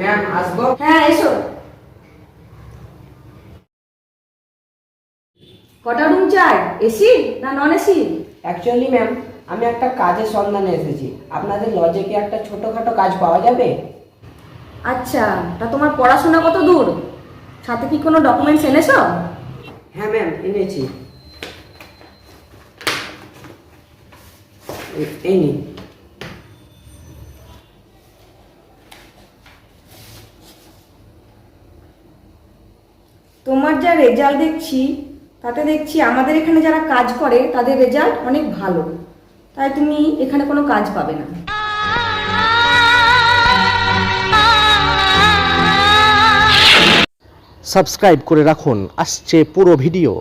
Ma'am আসব? হ্যাঁ এসো। কটা রুম চাই? এসি না নন এসি অ্যাকচুয়ালি ম্যাম আমি একটা কাজের সন্ধানে এসেছি। আপনাদের লজে কি একটা ছোটখাটো কাজ পাওয়া যাবে? আচ্ছা তা তোমার পড়াশোনা কত দূর? সাথে কি কোনো ডকুমেন্টস এনেছো? হ্যাঁ ম্যাম এনেছি। এই নিন। তোমার যা রেজাল্ট দেখছি, তাতে দেখছি আমাদের এখানে যারা কাজ করে, তাদের রেজাল্ট অনেক ভালো। তাই তুমি এখানে কোনো কাজ পাবে না। সাবস্ক্রাইব করে রাখুন। আসছে পুরো ভিডিও।